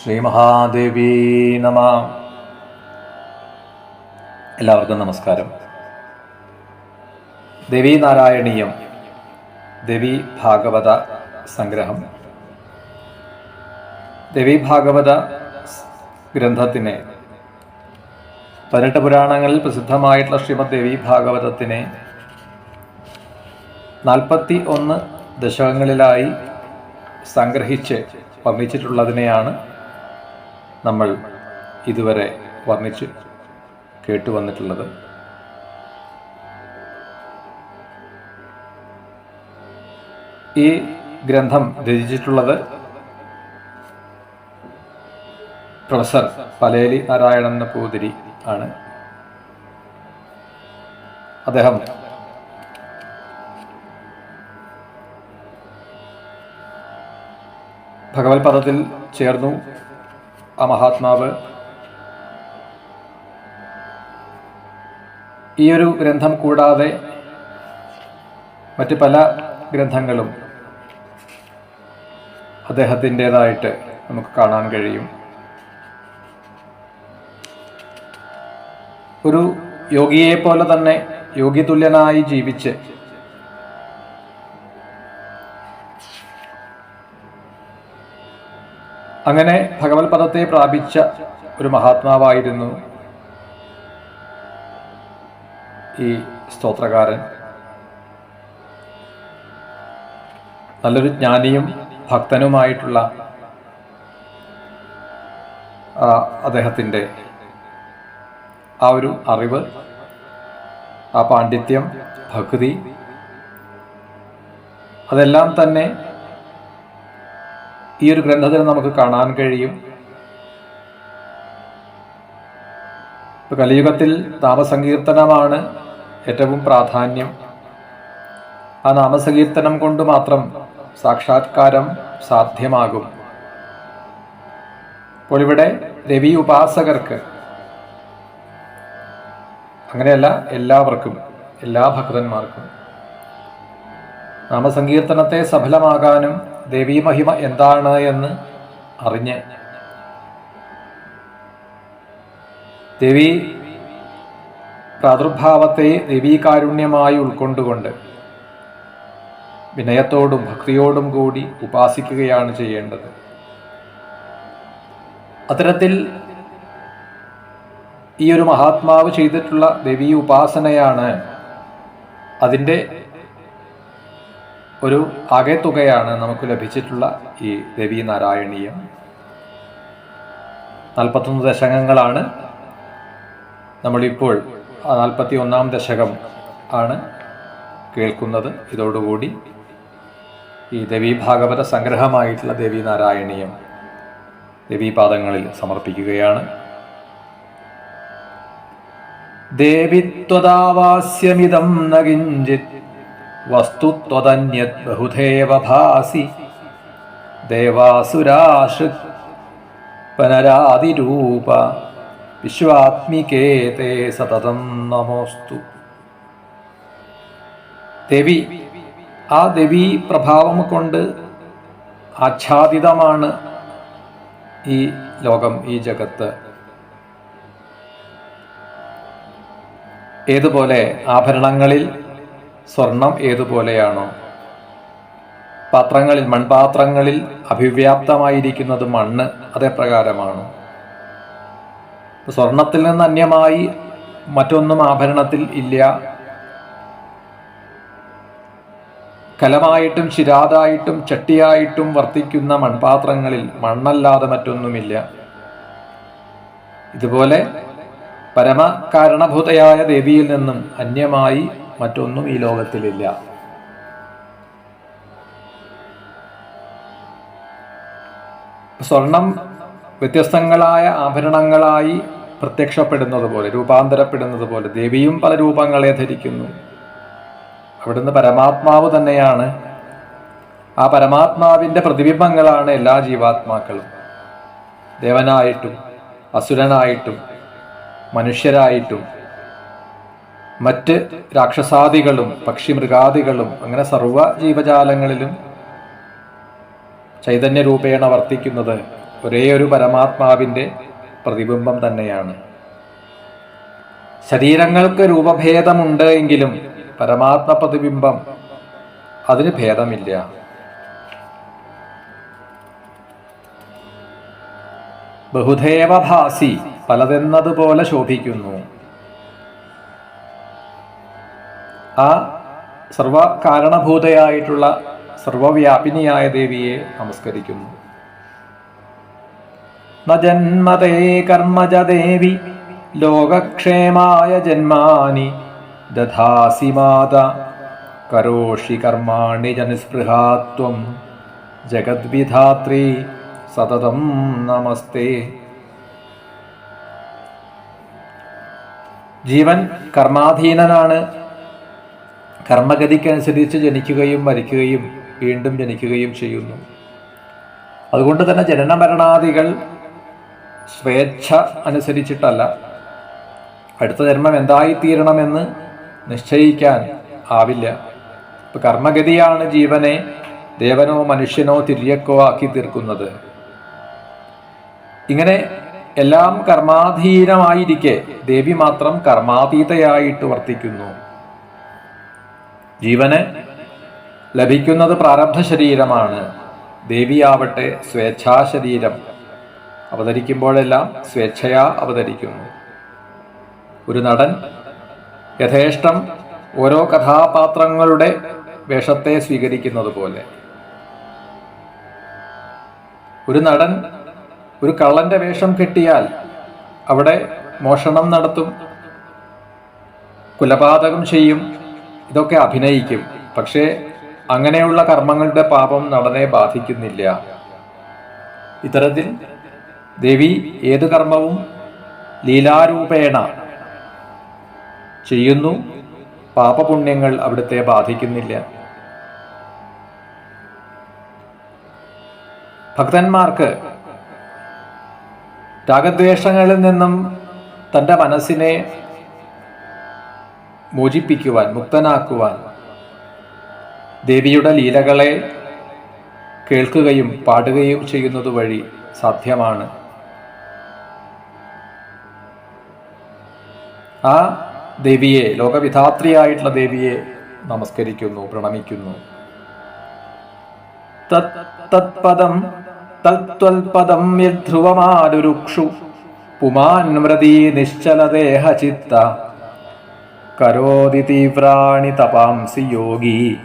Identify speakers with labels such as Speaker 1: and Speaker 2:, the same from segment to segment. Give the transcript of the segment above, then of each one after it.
Speaker 1: ശ്രീമഹാദേവി നമ. എല്ലാവർക്കും നമസ്കാരം. ദേവി നാരായണീയം ദേവി ഭാഗവത സംഗ്രഹം. ദേവി ഭാഗവത ഗ്രന്ഥത്തിനെ പതിനെട്ട് പുരാണങ്ങളിൽ പ്രസിദ്ധമായിട്ടുള്ള ശ്രീമദ് ദേവി ഭാഗവതത്തിനെ നാൽപ്പത്തി ഒന്ന് ദശകങ്ങളിലായി സംഗ്രഹിച്ച് വർണിച്ചിട്ടുള്ളതിനെയാണ് നമ്മൾ ഇതുവരെ വർണിച്ച് കേട്ടു വന്നിട്ടുള്ളത്. ഈ ഗ്രന്ഥം രചിച്ചിട്ടുള്ളത് പ്രൊഫസർ പലേലി നാരായണൻ നമ്പൂതിരി ആണ്. അദ്ദേഹം ഭഗവത് പദത്തിൽ ചേർന്നു. ആ മഹാത്മാവ് ഈ ഒരു ഗ്രന്ഥം കൂടാതെ മറ്റ് പല ഗ്രന്ഥങ്ങളും അദ്ദേഹത്തിന്റെതായിട്ട് നമുക്ക് കാണാൻ കഴിയും. ഒരു യോഗിയെ പോലെ തന്നെ യോഗി തുല്യനായി ജീവിച്ച് അങ്ങനെ ഭഗവത് പദത്തെ പ്രാപിച്ച ഒരു മഹാത്മാവായിരുന്നു ഈ സ്തോത്രകാരൻ. നല്ലൊരു ജ്ഞാനിയും ഭക്തനുമായിട്ടുള്ള അദ്ദേഹത്തിന്റെ ആ ഒരു അറിവ് ആ പാണ്ഡിത്യം ഭക്തി അതെല്ലാം തന്നെ ഈ ഒരു ഗ്രന്ഥത്തിൽ നമുക്ക് കാണാൻ കഴിയും. കലിയുഗത്തിൽ നാമസങ്കീർത്തനമാണ് ഏറ്റവും പ്രാധാന്യം. ആ നാമസങ്കീർത്തനം കൊണ്ട് മാത്രം സാക്ഷാത്കാരം സാധ്യമാകും. അപ്പോൾ ഇവിടെ രവി ഉപാസകർക്ക് അങ്ങനെയല്ല എല്ലാവർക്കും എല്ലാ ഭക്തന്മാർക്കും നാമസങ്കീർത്തനത്തെ സഫലമാകാനും ദേവീ മഹിമ എന്താണ് എന്ന് അറിഞ്ഞ്. ദേവി പ്രാദുർഭാവത്തെ ദേവീകാരുണ്യമായി ഉൾക്കൊണ്ടുകൊണ്ട് വിനയത്തോടും ഭക്തിയോടും കൂടി ഉപാസിക്കുകയാണ് ചെയ്യേണ്ടത്. അത്തരത്തിൽ ഈ ഒരു മഹാത്മാവ് ചെയ്തിട്ടുള്ള ദേവീ ഉപാസനയാണ് അതിന്റെ ഒരു ആകെത്തുകയാണ് നമുക്ക് ലഭിച്ചിട്ടുള്ള ഈ രവി നാരായണീയം. നാൽപ്പത്തൊന്ന് ദശകങ്ങളാണ്. നമ്മളിപ്പോൾ നാൽപ്പത്തി ഒന്നാം ദശകം ആണ് കേൾക്കുന്നത്. ഇതോടുകൂടി ഈ ദേവി ഭാഗവത സംഗ്രഹമായിട്ടുള്ള ദേവി നാരായണീയം ദേവീപാദങ്ങളിൽ സമർപ്പിക്കുകയാണ്. ദേവിത്വദാവാസ്യമിതം ന കിഞ്ചിത് വസ്തുത്വതന്യത് ബഹുദേവ ഭാസി. ദേവാസുരാശൃക് പനരാതിരൂപ വിശ്വാത്മികേ തേ സതതം നമോസ്തു. ദേവി ആ ദേവി പ്രഭാവം കൊണ്ട് ആച്ഛാദിതമാണ് ഈ ലോകം ഈ ജഗത്ത്. ഏതുപോലെ ആഭരണങ്ങളിൽ സ്വർണം ഏതുപോലെയാണോ? പാത്രങ്ങളിൽ മൺപാത്രങ്ങളിൽ അഭിവ്യാപ്തമായിരിക്കുന്നത് മണ്ണ് അതേ പ്രകാരമാണ്. സ്വർണത്തിൽ നിന്ന് അന്യമായി മറ്റൊന്നും ആഭരണത്തിൽ ഇല്ല. കലമായിട്ടും ശിരാതായിട്ടും ചട്ടിയായിട്ടും വർത്തിക്കുന്ന മൺപാത്രങ്ങളിൽ മണ്ണല്ലാതെ മറ്റൊന്നുമില്ല. ഇതുപോലെ പരമകാരണഭൂതയായ ദേവിയിൽ നിന്നും അന്യമായി മറ്റൊന്നും ഈ ലോകത്തിലില്ല. സ്വർണം വ്യത്യസ്തങ്ങളായ ആഭരണങ്ങളായി പ്രത്യക്ഷപ്പെടുന്നത് പോലെ രൂപാന്തരപ്പെടുന്നത് പോലെ ദേവിയും പല രൂപങ്ങളെ ധരിക്കുന്നു. അവിടുന്ന് പരമാത്മാവ് തന്നെയാണ്. ആ പരമാത്മാവിന്റെ പ്രതിബിംബങ്ങളാണ് എല്ലാ ജീവാത്മാക്കളും. ദേവനായിട്ടും അസുരനായിട്ടും മനുഷ്യരായിട്ടും മറ്റ് രാക്ഷസാദികളും പക്ഷിമൃഗാദികളും അങ്ങനെ സർവ ജീവജാലങ്ങളിലും ചൈതന്യരൂപേണ വർത്തിക്കുന്നത് ഒരേ ഒരു പരമാത്മാവിന്റെ പ്രതിബിംബം തന്നെയാണ്. ശരീരങ്ങൾക്ക് രൂപഭേദമുണ്ട് എങ്കിലും പരമാത്മ പ്രതിബിംബം അതിന് ഭേദമില്ല. ബഹുദേവഭാസി പലതെന്നതുപോലെ ശോഭിക്കുന്നു. ആ സർവകാരണഭൂതയായിട്ടുള്ള സർവവ്യാപിനിയായ ദേവിയെ നമസ്കരിക്കുന്നു. നജന്മതേ ജന്മതേ കർമ്മജ ദേവി ലോകക്ഷേമായ ജന്മാനി ദധാസി മാത കരോഷി കർമാണി ജനസ്പൃഹാത്വം ജഗദ്വിധാത്രി സതതം നമസ്തേ. ജീവൻ കർമാധീനനാണ്. കർമ്മഗതിക്കനുസരിച്ച് ജനിക്കുകയും മരിക്കുകയും വീണ്ടും ജനിക്കുകയും ചെയ്യുന്നു. അതുകൊണ്ട് തന്നെ ജനന മരണാദികൾ സ്വേച്ഛ അനുസരിച്ചിട്ടല്ല. അടുത്ത ജന്മം എന്തായിത്തീരണമെന്ന് നിശ്ചയിക്കാൻ ആവില്ല. ഇപ്പൊ കർമ്മഗതിയാണ് ജീവനെ ദേവനോ മനുഷ്യനോ തിര്യക്കോ ആക്കി തീർക്കുന്നത്. ഇങ്ങനെ എല്ലാം കർമാധീനമായിരിക്കെ ദേവി മാത്രം കർമാതീതയായിട്ട് വർത്തിക്കുന്നു. ജീവന് ലഭിക്കുന്നത് പ്രാരബ്ധ ശരീരമാണ്. ദേവിയാവട്ടെ സ്വേച്ഛാശരീരം അവതരിക്കുമ്പോഴെല്ലാം സ്വേച്ഛയാ അവതരിക്കുന്നു. ഒരു നടൻ യഥേഷ്ടം ഓരോ കഥാപാത്രങ്ങളുടെ വേഷത്തെ സ്വീകരിക്കുന്നത് പോലെ ഒരു നടൻ ഒരു കള്ളന്റെ വേഷം കെട്ടിയാൽ അവിടെ മോഷണം നടത്തും കുലപാതകം ചെയ്യും ഇതൊക്കെ അഭിനയിക്കും. പക്ഷേ അങ്ങനെയുള്ള കർമ്മങ്ങളുടെ പാപം നടനെ ബാധിക്കുന്നില്ല. ഇത്തരത്തിൽ ദേവി ഏത് കർമ്മവും ലീലാരൂപേണ ചെയ്യുന്നു. പാപപുണ്യങ്ങൾ അവിടുത്തെ ബാധിക്കുന്നില്ല. ഭക്തന്മാർക്ക് രാഗദ്വേഷങ്ങളിൽ നിന്നും തന്റെ മനസ്സിനെ മോചിപ്പിക്കുവാൻ മുക്തനാക്കുവാൻ. ദേവിയുടെ ലീലകളെ കേൾക്കുകയും പാടുകയും ചെയ്യുന്നത് വഴി സാധ്യമാണ്. ആ ദേവിയെ ലോകവിധാത്രിയായിട്ടുള്ള ദേവിയെ നമസ്കരിക്കുന്നു പ്രണമിക്കുന്നു. തത്പദം തത്വൽപദം യധ്രുവമാരുരുക്ഷു പുമാൻ വ്രതീ നിശ്ചലദേഹ ചിത്ത കരോതി തീവ്രാണി തപാംസി യോഗി.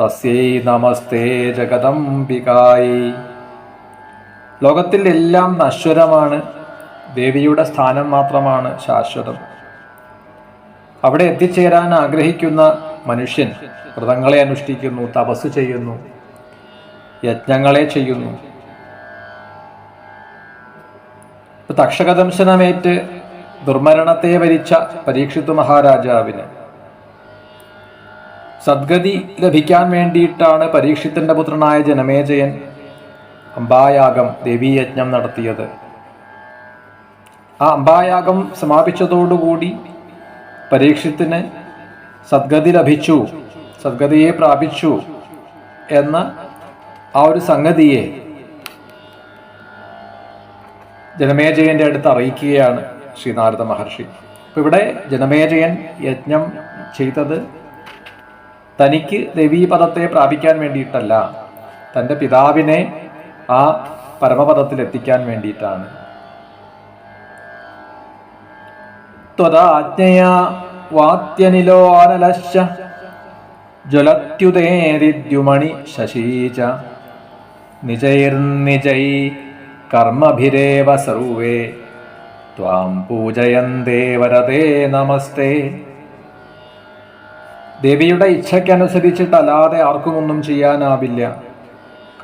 Speaker 1: തസ്യൈ നമസ്തേ ജഗദംബികായി. ലോകത്തിൽ എല്ലാം നശ്വരമാണ്. ദേവിയുടെ സ്ഥാനം മാത്രമാണ് ശാശ്വതം. അവിടെ എത്തിച്ചേരാൻ ആഗ്രഹിക്കുന്ന മനുഷ്യൻ വ്രതങ്ങളെ അനുഷ്ഠിക്കുന്നു തപസ് ചെയ്യുന്നു യജ്ഞങ്ങളെ ചെയ്യുന്നു. തക്ഷകദംശനമേറ്റ് ദുർമരണത്തെ വരിച്ച പരീക്ഷിത്തു മഹാരാജാവിന്. സദ്ഗതി ലഭിക്കാൻ വേണ്ടിയിട്ടാണ് പരീക്ഷിത്തിന്റെ പുത്രനായ ജനമേജയൻ അംബായാഗം ദേവീയജ്ഞം നടത്തിയത്. ആ അംബായാഗം സമാപിച്ചതോടുകൂടി പരീക്ഷത്തിന് സദ്ഗതി ലഭിച്ചു സദ്ഗതിയെ പ്രാപിച്ചു എന്ന ആ ഒരു സംഗതിയെ ജനമേജയന്റെ അടുത്ത് അറിയിക്കുകയാണ്. ശ്രീനാരദ മഹർഷി. അപ്പം ഇവിടെ ജനമേജയൻ യജ്ഞം ചെയ്തത് തനിക്ക് ദേവീപദത്തെ പ്രാപിക്കാൻ വേണ്ടിയിട്ടല്ല തന്റെ പിതാവിനെ ആ പരമപദത്തിൽ എത്തിക്കാൻ വേണ്ടിയിട്ടാണ് അനലശ്ച ജ്വലത്യുതേരിദ്യുമണി ശശീച നിജൈർനിജൈ കർമ്മഭിരേവ സർവേ. ത്വാം പൂജയന്തേ വരതേ നമസ്തേ ദേവിയുടെ ഇച്ഛയ്ക്കനുസരിച്ചിട്ടല്ലാതെ ആർക്കും ഒന്നും ചെയ്യാനാവില്ല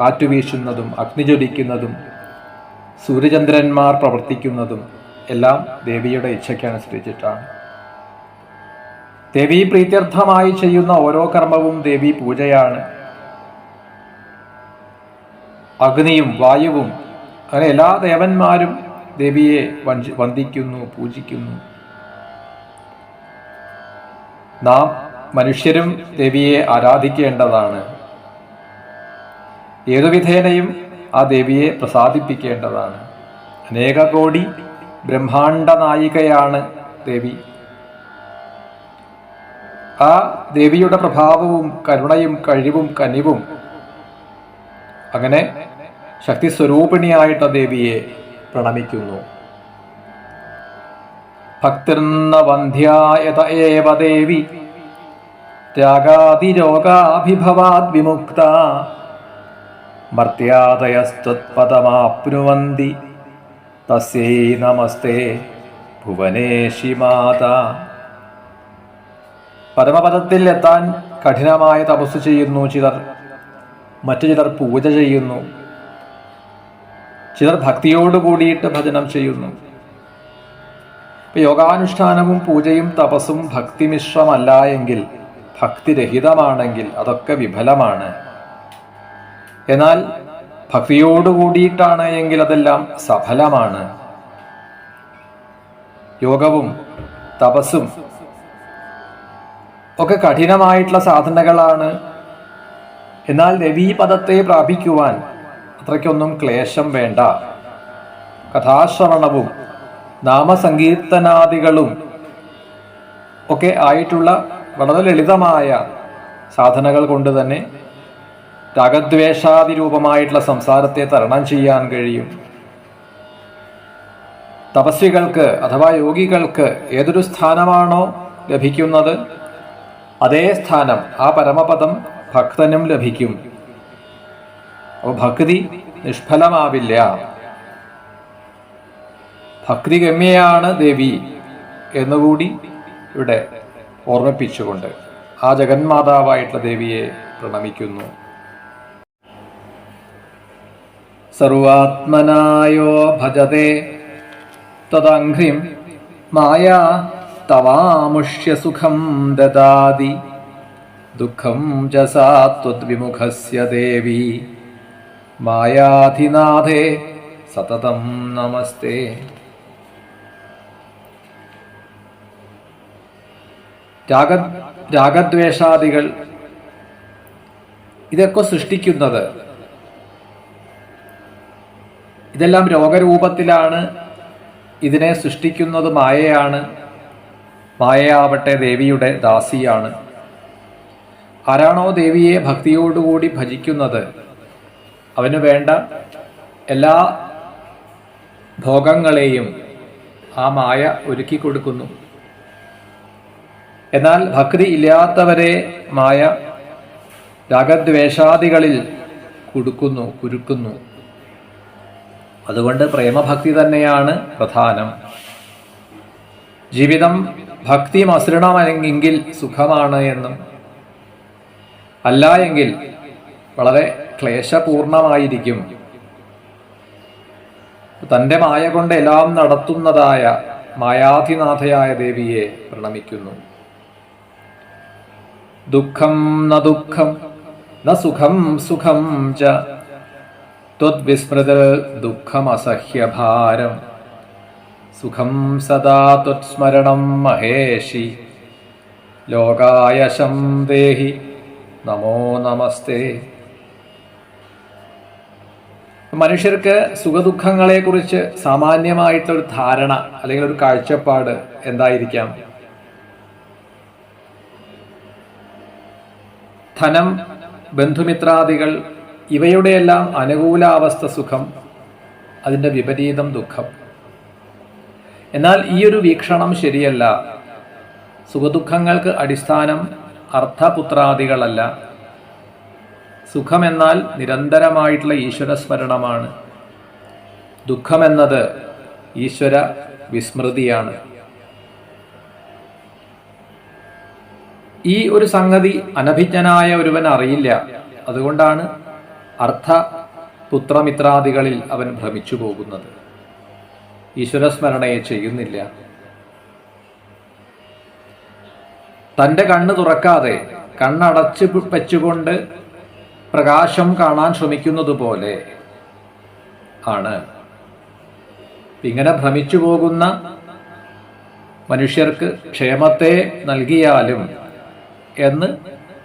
Speaker 1: കാറ്റുവീശുന്നതും അഗ്നിജ്വലിക്കുന്നതും സൂര്യചന്ദ്രന്മാർ പ്രവർത്തിക്കുന്നതും എല്ലാം ദേവിയുടെ ഇച്ഛയ്ക്കനുസരിച്ചിട്ടാണ്. ദേവി പ്രീത്യർത്ഥമായി ചെയ്യുന്ന ഓരോ കർമ്മവും ദേവി പൂജയാണ്. അഗ്നിയും വായുവും അങ്ങനെ എല്ലാ ദേവന്മാരും ദേവിയെ വന്ദിക്കുന്നു പൂജിക്കുന്നു. നാം മനുഷ്യരും ദേവിയെ ആരാധിക്കേണ്ടതാണ്. ഏതുവിധേനയും ആ ദേവിയെ പ്രസാദിപ്പിക്കേണ്ടതാണ്. അനേക കോടി ബ്രഹ്മാണ്ട നായികയാണ് ദേവി. ആ ദേവിയുടെ പ്രഭാവവും കരുണയും കഴിവും കനിവും അങ്ങനെ ശക്തി സ്വരൂപിണിയായിട്ട ദേവിയെ പ്രണമിക്കുന്നു. ഭക്തിർന്ന വന്ധ്യായത ഏവ ദേവി ത്യാഗാതിരോഗാഭിഭവാത് വിമുക്ത മർത്യാദയസ്ത്വത്പദമാപ്നുവന്തി തസ്യൈ നമസ്തേ ഭുവനേഷി മാത. പരമപദത്തിൽ എത്താൻ കഠിനമായ തപസ് ചെയ്യുന്നു ചിലർ മറ്റു ചിലർ പൂജ ചെയ്യുന്നു. ചിലർ ഭക്തിയോട് കൂടിയിട്ട് ഭജനം ചെയ്യുന്നു. യോഗാനുഷ്ഠാനവും പൂജയും തപസ്സും ഭക്തിമിശ്രമല്ല എങ്കിൽ ഭക്തിരഹിതമാണെങ്കിൽ അതൊക്കെ വിഫലമാണ്. എന്നാൽ ഭക്തിയോട് കൂടിയിട്ടാണ് എങ്കിൽ അതെല്ലാം സഫലമാണ്. യോഗവും തപസ്സും ഒക്കെ കഠിനമായിട്ടുള്ള സാധനകളാണ്. എന്നാൽ രവീപദത്തെ പ്രാപിക്കുവാൻ അത്രയ്ക്കൊന്നും ക്ലേശം വേണ്ട. കഥാശ്രവണവും നാമസങ്കീർത്തനാദികളും ഒക്കെ ആയിട്ടുള്ള വളരെ ലളിതമായ സാധനകൾ കൊണ്ട് തന്നെ രാഗദ്വേഷാതിരൂപമായിട്ടുള്ള സംസാരത്തെ തരണം ചെയ്യാൻ കഴിയും. തപസ്വികൾക്ക് അഥവാ യോഗികൾക്ക് ഏതൊരു സ്ഥാനമാണോ ലഭിക്കുന്നത് അതേ സ്ഥാനം ആ പരമപദം ഭക്തനും ലഭിക്കും. അപ്പോൾ ഭക്തി നിഷ്ഫലമാവില്ല. ഭക്തി ഗമ്യയാണ് ദേവി എന്നുകൂടി ഇവിടെ ഓർമ്മിപ്പിച്ചുകൊണ്ട് ആ ജഗന്മാതാവായിട്ടുള്ള ദേവിയെ പ്രണമിക്കുന്നു. സർവാത്മനായോ ഭജത്തെ തദഘ്രിം മായാ തവാമുഷ്യസുഖം ദദാതി ദുഃഖം ച സാ ത്വദ്വിമുഖസ്യ ദേവി. മായാധിനാഥേ സതതം നമസ്തേ. രാഗ രാഗദ്വേഷാദികൾ ഇതൊക്കെ സൃഷ്ടിക്കുന്നത് ഇതെല്ലാം രോഗരൂപത്തിലാണ് ഇതിനെ സൃഷ്ടിക്കുന്നത് മായയാണ് മായയാവട്ടെ ദേവിയുടെ ദാസിയാണ്. ആരാണോ ദേവിയെ ഭക്തിയോടുകൂടി ഭജിക്കുന്നത് അവന് വേണ്ട എല്ലാ ഭോഗങ്ങളെയും ആ മായ ഒരുക്കി കൊടുക്കുന്നു. എന്നാൽ ഭക്തി ഇല്ലാത്തവരെ മായ രാഗദ്വേഷാദികളിൽ കൊടുക്കുന്നു കുരുക്കുന്നു. അതുകൊണ്ട് പ്രേമഭക്തി തന്നെയാണ് പ്രധാനം. ജീവിതം ഭക്തി മസൃണമെങ്കിൽ സുഖമാണ് എന്നും അല്ല എങ്കിൽ വളരെ ക്ലേശപൂർണമായിരിക്കും. തന്റെ മായ കൊണ്ട് എല്ലാം നടത്തുന്നതായ മായാധിനാഥയായ ദേവിയെ പ്രണമിക്കുന്നു. ദുഃഖം ന ദുഃഖം ന സുഖം സുഖം ച. ത്വദ്വിസ്മൃത ദുഃഖമസഹ്യഭാരം. സുഖം സദാ ത്വത്സ്മരണം മഹേഷി. ലോകായശം ദേഹി നമോ നമസ്തേ. മനുഷ്യർക്ക് സുഖദുഃഖങ്ങളെക്കുറിച്ച് സാമാന്യമായിട്ടൊരു ധാരണ അല്ലെങ്കിൽ ഒരു കാഴ്ചപ്പാട് എന്തായിരിക്കാം? ധനം ബന്ധുമിത്രാദികൾ ഇവയുടെയെല്ലാം അനുകൂലാവസ്ഥ സുഖം അതിന്റെ വിപരീതം ദുഃഖം. എന്നാൽ ഈ ഒരു വീക്ഷണം ശരിയല്ല. സുഖദുഃഖങ്ങൾക്ക് അടിസ്ഥാനം അർത്ഥപുത്രാദികളല്ല. സുഖമെന്നാൽ നിരന്തരമായിട്ടുള്ള ഈശ്വര സ്മരണമാണ്. ദുഃഖമെന്നത് ഈശ്വര വിസ്മൃതിയാണ്. ഈ ഒരു സംഗതി അനഭിജ്ഞനായ ഒരുവൻ അറിയില്ല. അതുകൊണ്ടാണ് അർത്ഥ പുത്രമിത്രാദികളിൽ അവൻ ഭ്രമിച്ചു പോകുന്നത്. ഈശ്വരസ്മരണയെ ചെയ്യുന്നില്ല. തന്റെ കണ്ണ് തുറക്കാതെ കണ്ണടച്ച് വെച്ചുകൊണ്ട് പ്രകാശം കാണാൻ ശ്രമിക്കുന്നത് പോലെ ആണ്. ഇങ്ങനെ ഭ്രമിച്ചു പോകുന്ന മനുഷ്യർക്ക് ക്ഷേമത്തെ നൽകിയാലും എന്ന്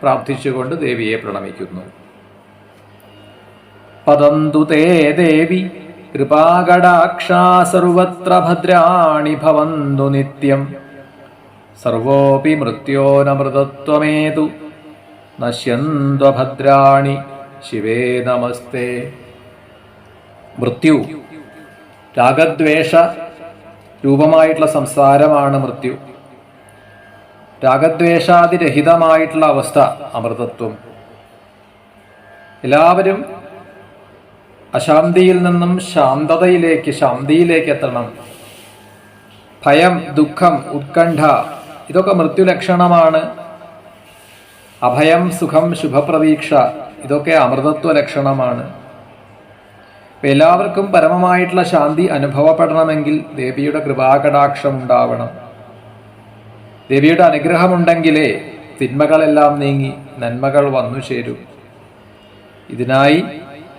Speaker 1: പ്രാർത്ഥിച്ചുകൊണ്ട് ദേവിയെ പ്രണമിക്കുന്നു. പതന്തു തേ ദേവി കൃപാകടാക്ഷാ സർവത്ര ഭദ്രാണി ഭവന്തു നിത്യം. സർവോപി മൃത്യോനമൃതത്വമേതു. നശ്യന്ത്വഭദ്രാണി. ശിവേ നമസ്തേ. മൃത്യു. രാഗദ്വേഷ രൂപമായിട്ടുള്ള സംസാരമാണ് മൃത്യു. രാഗദ്വേഷാതിരഹിതമായിട്ടുള്ള അവസ്ഥ അമൃതത്വം. എല്ലാവരും അശാന്തിയിൽ നിന്നും ശാന്തതയിലേക്ക് ശാന്തിയിലേക്ക് എത്തണം. ഭയം ദുഃഖം ഉത്കണ്ഠ ഇതൊക്കെ മൃത്യുലക്ഷണമാണ്. അഭയം സുഖം ശുഭപ്രതീക്ഷ ഇതൊക്കെ അമൃതത്വ ലക്ഷണമാണ് എല്ലാവർക്കും പരമമായിട്ടുള്ള ശാന്തി അനുഭവപ്പെടണമെങ്കിൽ ദേവിയുടെ കൃപാകടാക്ഷം ഉണ്ടാവണം. ദേവിയുടെ അനുഗ്രഹമുണ്ടെങ്കിലേ തിന്മകളെല്ലാം നീങ്ങി നന്മകൾ വന്നു ചേരും. ഇതിനായി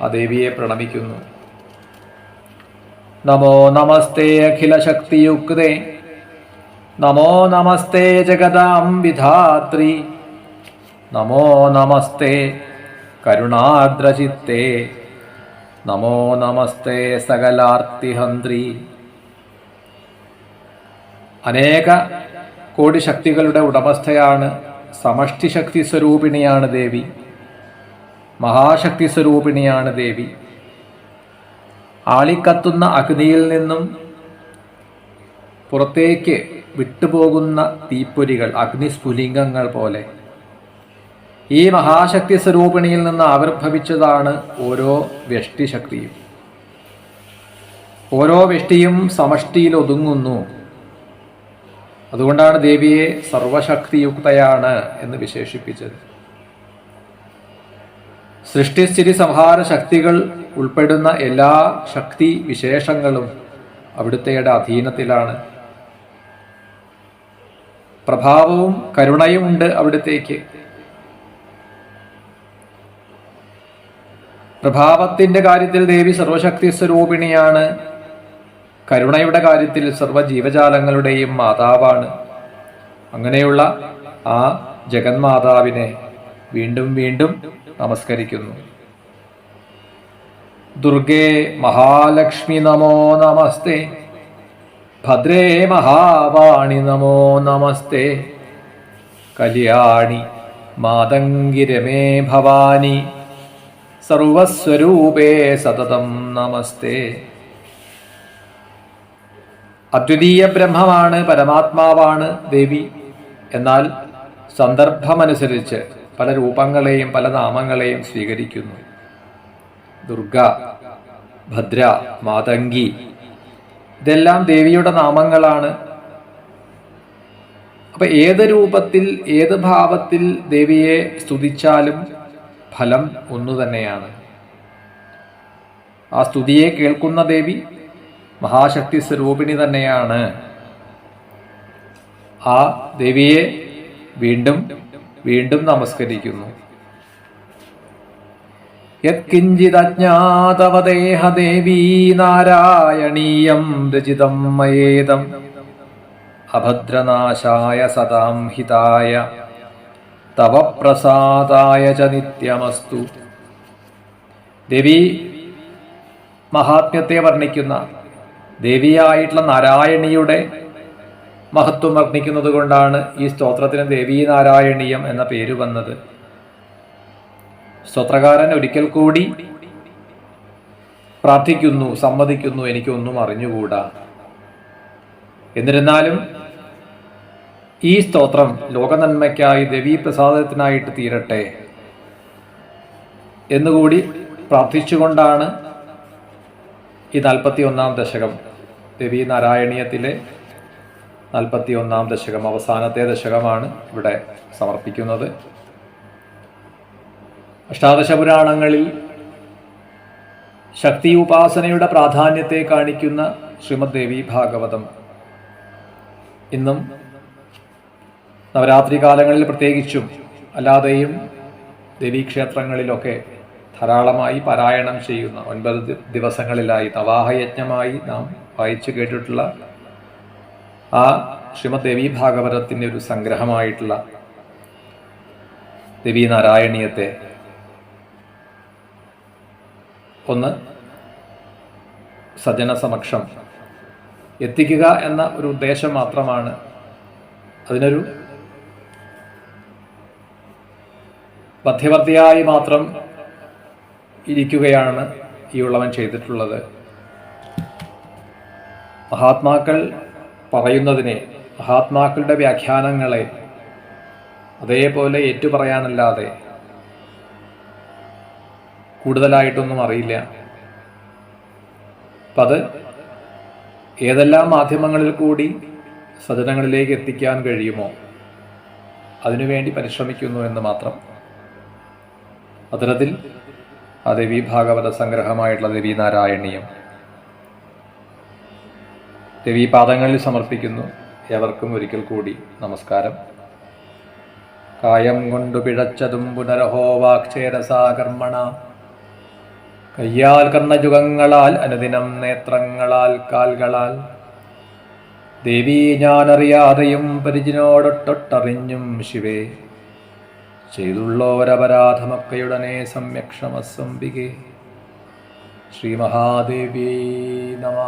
Speaker 1: ആ ദേവിയെ പ്രണമിക്കുന്നു. നമോ നമസ്തേ അഖില ശക്തിയുക്തേ. നമോ നമസ്തേ ജഗദാം വിധാത്രി നമോ നമസ്തേ. കരുണാദ്രചിത്തേ നമോ നമസ്തേ സകലാർത്തിഹന്ത്രി. അനേക കോടി ശക്തികളുടെ ഉടമസ്ഥയാണ് സമഷ്ടി ശക്തി സ്വരൂപിണിയാണ് ദേവി. മഹാശക്തി സ്വരൂപിണിയാണ് ദേവി. ആളിക്കത്തുന്ന അഗ്നിയിൽ നിന്നും പുറത്തേക്ക് വിട്ടുപോകുന്ന തീപ്പൊരികൾ അഗ്നിസ്ഫുലിംഗങ്ങൾ പോലെ. ഈ മഹാശക്തി സ്വരൂപിണിയിൽ നിന്ന് ആവിർഭവിച്ചതാണ് ഓരോ വ്യഷ്ടിശക്തിയും ഓരോ വ്യഷ്ടിയും സമഷ്ടിയിൽ ഒതുങ്ങുന്നു. അതുകൊണ്ടാണ് ദേവിയെ സർവശക്തിയുക്തയാണ് എന്ന് വിശേഷിപ്പിച്ചത്. സൃഷ്ടിസ്ഥിതി സംഹാര ശക്തികൾ ഉൾപ്പെടുന്ന എല്ലാ ശക്തി വിശേഷങ്ങളും അവിടുത്തെയുടെ അധീനത്തിലാണ്. പ്രഭാവവും കരുണയും ഉണ്ട് അവിടുത്തേക്ക്. പ്രഭാവത്തിന്റെ കാര്യത്തിൽ ദേവി സർവശക്തി സ്വരൂപിണിയാണ്. കരുണയുടെ കാര്യത്തിൽ സർവ ജീവജാലങ്ങളുടെയും മാതാവാണ്. അങ്ങനെയുള്ള ആ ജഗന്മാതാവിനെ വീണ്ടും വീണ്ടും നമസ്കരിക്കുന്നു. ദുർഗേ മഹാലക്ഷ്മി നമോ നമസ്തേ. ഭദ്രേ മഹാവാണി നമോ നമസ്തേ. കല്യാണി മാതങ്കിരമേ ഭവാനി. സർവസ്വരൂപേ സതതം നമസ്തേ. അദ്വിതീയ ബ്രഹ്മമാണ് പരമാത്മാവാണ് ദേവി. എന്നാൽ സന്ദർഭമനുസരിച്ച് പല രൂപങ്ങളെയും പല നാമങ്ങളെയും സ്വീകരിക്കുന്നു. ദുർഗ ഭദ്ര മാതങ്കി ഇതെല്ലാം ദേവിയുടെ നാമങ്ങളാണ്. അപ്പൊ ഏത് രൂപത്തിൽ ഏത് ഭാവത്തിൽ ദേവിയെ സ്തുതിച്ചാലും ഫലം ഒന്നു തന്നെയാണ്. ആ സ്തുതിയെ കേൾക്കുന്ന ദേവി മഹാശക്തി സ്വരൂപിണി തന്നെയാണ്. ആ ദേവിയെ വീണ്ടും വീണ്ടും നമസ്കരിക്കുന്നു. യത്കിഞ്ചിതജ്ഞാതവദേഹദേവീ നാരായണീയം രചിതം മയേതം. അഭദ്രനാശായ സദാം ഹിതായ തവ പ്രസാദായ ച നിത്യമസ്തു. ദേവി മഹാത്മ്യത്തെ വർണിക്കുന്ന ദേവിയായിട്ടുള്ള നാരായണിയുടെ മഹത്വം വർണിക്കുന്നത് കൊണ്ടാണ് ഈ സ്തോത്രത്തിന് ദേവീ നാരായണീയം എന്ന പേര് വന്നത്. സ്തോത്രകാരൻ ഒരിക്കൽ കൂടി പ്രാർത്ഥിക്കുന്നു സമ്മതിക്കുന്നു എനിക്കൊന്നും അറിഞ്ഞുകൂടാ. എന്നിരുന്നാലും ഈ സ്തോത്രം ലോകനന്മയ്ക്കായി ദേവീപ്രസാദത്തിനായിട്ട് തീരട്ടെ എന്നുകൂടി പ്രാർത്ഥിച്ചുകൊണ്ടാണ് ഈ നാൽപ്പത്തി ഒന്നാം ദശകം. ദേവി നാരായണീയത്തിലെ നാൽപ്പത്തി ഒന്നാം ദശകം അവസാനത്തെ ദശകമാണ് ഇവിടെ സമർപ്പിക്കുന്നത്. അഷ്ടാദശ പുരാണങ്ങളിൽ ശക്തി ഉപാസനയുടെ പ്രാധാന്യത്തെ കാണിക്കുന്ന ശ്രീമദ് ദേവി ഭാഗവതം ഇന്നും നവരാത്രി കാലങ്ങളിൽ പ്രത്യേകിച്ചും അല്ലാതെയും ദേവീക്ഷേത്രങ്ങളിലൊക്കെ ധാരാളമായി പാരായണം ചെയ്യുന്ന ഒൻപത് ദിവസങ്ങളിലായി നവാഹയജ്ഞമായി നാം വായിച്ചു കേട്ടിട്ടുള്ള ആ ശ്രീമദ് ദേവീ ഭാഗവതത്തിന്റെ ഒരു സംഗ്രഹമായിട്ടുള്ള ദേവി നാരായണീയത്തെ ഒന്ന് സജ്ജന സമക്ഷം എത്തിക്കുക എന്ന ഒരു ഉദ്ദേശം മാത്രമാണ് അതിനൊരു മധ്യവർത്തിയായി മാത്രം ഇരിക്കുകയാണ് ഈ ഉള്ളവൻ ചെയ്തിട്ടുള്ളത്. മഹാത്മാക്കൾ പറയുന്നതിനെ മഹാത്മാക്കളുടെ വ്യാഖ്യാനങ്ങളെ അതേപോലെ ഏറ്റുപറയാനല്ലാതെ കൂടുതലായിട്ടൊന്നും അറിയില്ല. അപ്പം അത് ഏതെല്ലാം മാധ്യമങ്ങളിൽ കൂടി സദനങ്ങളിലേക്ക് എത്തിക്കാൻ കഴിയുമോ അതിനുവേണ്ടി പരിശ്രമിക്കുന്നു എന്ന് മാത്രം അത്തരത്തിൽ ആ ദേവി ഭാഗവത സംഗ്രഹമായിട്ടുള്ള ദേവി നാരായണീയം. ദേവി പാദങ്ങളിൽ സമർപ്പിക്കുന്നു ഏവർക്കും ഒരിക്കൽ കൂടി നമസ്കാരം. കായം കൊണ്ടു പിഴച്ചതും പുനരഹോ വാക്ചേരസാകർമ്മണ കയ്യാൽ കർണജുഗങ്ങളാൽ അനുദിനം നേത്രങ്ങളാൽ കാൽകളാൽ. ദേവി ഞാനറിയാതെയും പരിചിനോടൊട്ടൊട്ടറിഞ്ഞും ശിവേ. ചെയ്തുള്ളോരപരാധമൊക്കെയുടനെ സംയക്ഷമസംബികെ ശ്രീ മഹാദേവി നമ.